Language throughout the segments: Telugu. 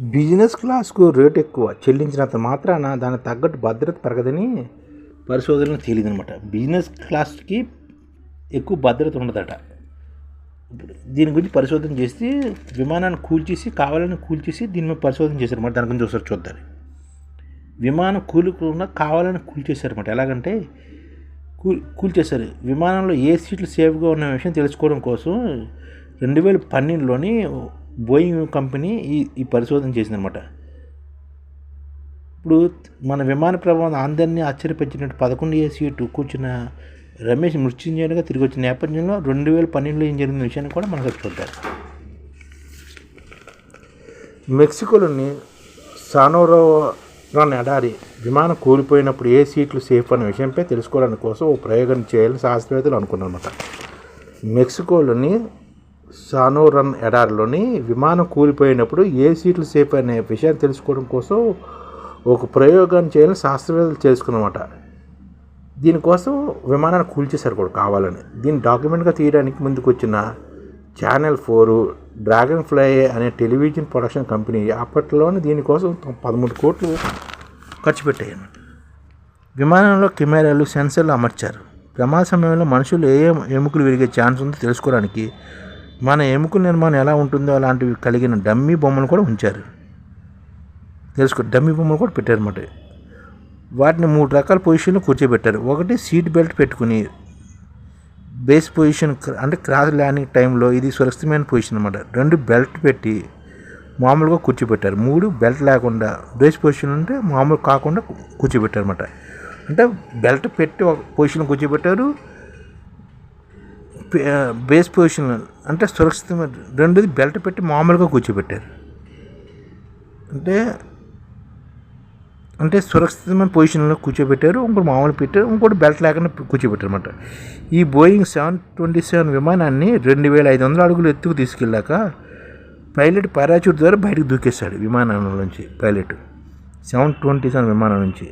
బిజినెస్ క్లాస్కు రేట్ ఎక్కువ చెల్లించినంత మాత్రాన దానికి తగ్గట్టు భద్రత పెరగదని పరిశోధనలు తేలిందనమాట. బిజినెస్ క్లాస్కి ఎక్కువ భద్రత ఉండదట. దీని గురించి పరిశోధన చేసి విమానాన్ని కూల్చేసి కావాలని కూల్చేసి దీని మీద పరిశోధన చేశారన్నమాట దాని గురించి ఒకసారి చూద్దాం. విమానం కూలుకుండా కావాలని కూల్చేశారన్నమాట ఎలాగంటే కూల్ కూల్చేశారు. విమానంలో ఏ సీట్లు సేఫ్గా ఉన్న విషయం తెలుసుకోవడం కోసం రెండు వేల పన్నెండులోని బోయింగ్ కంపెనీ ఈ ఈ పరిశోధన చేసిందనమాట ఇప్పుడు మన విమాన ప్రమాదం అందరినీ ఆశ్చర్యపరిచినట్టు పదకొండు ఏ సీటు కూర్చున్న రమేష్ మృత్యుంజయునిగా తిరిగి వచ్చిన నేపథ్యంలో రెండు వేల పన్నెండులో ఏం జరిగిన విషయాన్ని కూడా మనకు చూద్దాం. మెక్సికోలోని సానోరో ఎడారి విమానం కూలిపోయినప్పుడు ఏ సీట్లు సేఫ్ అనే విషయంపై తెలుసుకోవడానికి కోసం ఓ ప్రయోగం చేయాలని శాస్త్రవేత్తలు అనుకున్నారన్నమాట. మెక్సికోలోని సానోరన్ ఎడారిలోని విమానం కూలిపోయినప్పుడు ఏ సీట్లు సేఫ్ అనే విషయాన్ని తెలుసుకోవడం కోసం ఒక ప్రయోగాన్ని చేయాలని శాస్త్రవేత్తలు చేసుకున్నమాట. దీనికోసం విమానాన్ని కూల్చేశారు కూడా కావాలని. దీన్ని డాక్యుమెంట్గా తీయడానికి ముందుకు వచ్చిన ఛానల్ ఫోరు డ్రాగన్ ఫ్లై అనే టెలివిజన్ ప్రొడక్షన్ కంపెనీ అప్పట్లోనే దీనికోసం పదమూడు కోట్లు ఖర్చు పెట్టాయి విమానంలో కెమెరాలు సెన్సర్లు అమర్చారు. ప్రమాద సమయంలో మనుషులు ఏ ఏ ఎముకలు విరిగే ఛాన్స్ ఉందో తెలుసుకోవడానికి మన ఎముకల నిర్మాణం ఎలా ఉంటుందో అలాంటివి కలిగిన డమ్మీ బొమ్మలు కూడా ఉంచారు. తెలుసుకో డమ్మీ బొమ్మలు కూడా పెట్టారన్నమాట వాటిని మూడు రకాల పొజిషన్లో కూర్చోబెట్టారు. ఒకటి సీట్ బెల్ట్ పెట్టుకుని బేస్ పొజిషన్ అంటే క్రాస్ ల్యాండింగ్ టైంలో ఇది సురక్షితమైన పొజిషన్ అనమాట రెండు బెల్ట్ పెట్టి మామూలుగా కూర్చోబెట్టారు. మూడు బెల్ట్ లేకుండా బేస్ పొజిషన్ అంటే మామూలు కాకుండా కూర్చోబెట్టారు అనమాట అంటే బెల్ట్ పెట్టి ఒక పొజిషన్ కూర్చోబెట్టారు. బేస్ పొజిషన్ అంటే సురక్షితమైన రెండుది బెల్ట్ పెట్టి మామూలుగా కూర్చోబెట్టారు. అంటే అంటే సురక్షితమైన పొజిషన్లో కూర్చోబెట్టారు ఇంకోటి మామూలు పెట్టారు ఇంకోటి బెల్ట్ లేకుండా కూర్చోబెట్టారు అనమాట ఈ బోయింగ్ సెవెన్ ట్వంటీ సెవెన్ విమానాన్ని రెండు వేల ఐదు వందల అడుగులు ఎత్తుకు తీసుకెళ్ళాక పైలట్ పారాచూట్ ద్వారా బయటకు దూకేశాడు విమానం నుంచి పైలట్ సెవెన్ ట్వంటీ సెవెన్ విమానం నుంచి.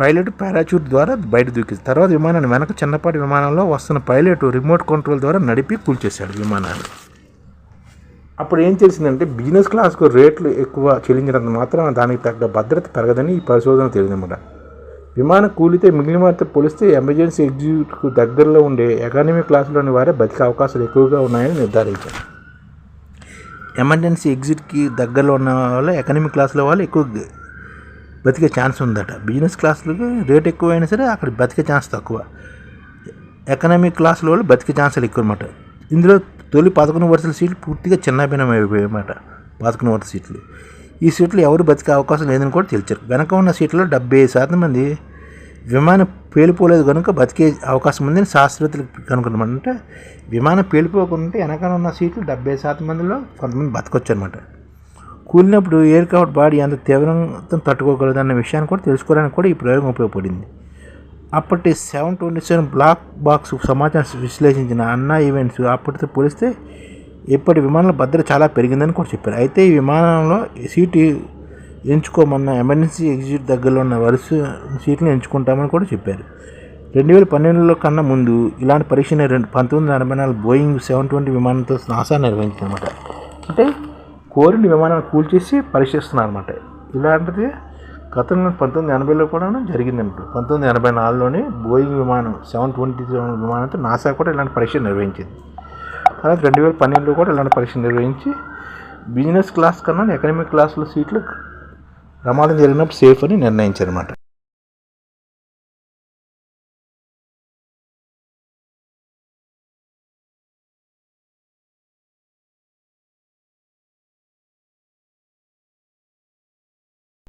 పైలట్ పారాచూట్ ద్వారా బయట దూకేసి తర్వాత విమానాన్ని వెనక చిన్నపాటి విమానంలో వస్తున్న పైలట్ రిమోట్ కంట్రోల్ ద్వారా నడిపి కూల్చేశాడు విమానాన్ని. అప్పుడు ఏం తెలిసిందంటే బిజినెస్ క్లాస్కు రేట్లు ఎక్కువ చెల్లించినంత మాత్రం దానికి తగ్గ భద్రత పెరగదని ఈ పరిశోధన తెలియదన్నమాట. విమానం కూలితే మిగిలిన వారితో పోలిస్తే ఎమర్జెన్సీ ఎగ్జిక్యూటివ్కు దగ్గరలో ఉండే ఎకానమీ క్లాసులోని వారే బతికే అవకాశాలు ఎక్కువగా ఉన్నాయని నిర్ధారించారు. ఎమర్జెన్సీ ఎగ్జిట్కి దగ్గరలో ఉన్న వాళ్ళు ఎకనమీ క్లాసులో వాళ్ళు ఎక్కువ బతికే ఛాన్స్ ఉందట. బిజినెస్ క్లాసులకి రేట్ ఎక్కువ అయినా సరే అక్కడ బతికే ఛాన్స్ తక్కువ. ఎకనామిక్ క్లాసుల వాళ్ళు బతికే ఛాన్సులు ఎక్కువ అనమాట ఇందులో తొలి పదకొండు వరుసల సీట్లు పూర్తిగా చిన్నభిన్నం అయిపోయాయన్నమాట. పదకొండు వరుస సీట్లు. ఈ సీట్లు ఎవరు బతికే అవకాశం లేదని కూడా తెలిచారు వెనక ఉన్న సీట్లలో డెబ్బై శాతం మంది విమానం పేలిపోలేదు కనుక బతికే అవకాశం ఉందని శాస్త్రవేత్తలు కనుక్కున్నామంటే విమానం పేలిపోకుండా వెనకాల ఉన్న సీట్లు డెబ్బై శాతం మందిలో కొంతమంది బతకొచ్చు అనమాట కూలినప్పుడు ఎయిర్ క్రాఫ్ట్ బాడీ అంత తీవ్రంగా తట్టుకోగలదు అన్న విషయాన్ని కూడా తెలుసుకోవడానికి కూడా ఈ ప్రయోగం ఉపయోగపడింది. అప్పటి seven twenty seven black box సమాచారం విశ్లేషించిన అన్నా ఈవెంట్స్ అప్పటితో పోలిస్తే ఇప్పటి విమానాల భద్రత చాలా పెరిగిందని కూడా చెప్పారు. అయితే ఈ విమానంలో సీటు ఎంచుకోమన్న ఎమర్జెన్సీ ఎగ్జిట్ దగ్గరలో ఉన్న వరుస సీట్లను ఎంచుకుంటామని కూడా చెప్పారు. రెండు వేల పన్నెండులో కన్నా ముందు ఇలాంటి పరీక్షను రెండు పంతొమ్మిది వందల ఎనభై నాలుగు బోయింగ్ సెవెన్ ట్వంటీ విమానంతో నాసా నిర్వహించిందన్నమాట. అంటే కోరిని విమానాన్ని కూల్చేసి పరీక్షిస్తున్నారు అనమాట ఇలాంటిది గతంలో పంతొమ్మిది ఎనభైలో కూడా జరిగిందంట పంతొమ్మిది ఎనభై నాలుగులోనే బోయింగ్ విమానం సెవెన్ ట్వంటీ సెవెన్ విమానంతో నాసా కూడా ఇలాంటి పరీక్ష నిర్వహించింది. తర్వాత రెండు వేల పన్నెండులో కూడా ఇలాంటి పరీక్ష నిర్వహించి బిజినెస్ క్లాస్ కన్నా ఎకనామిక్ క్లాస్లో సీట్లు ప్రమాదం జరిగినప్పుడు సేఫ్ అని నిర్ణయించారన్నమాట.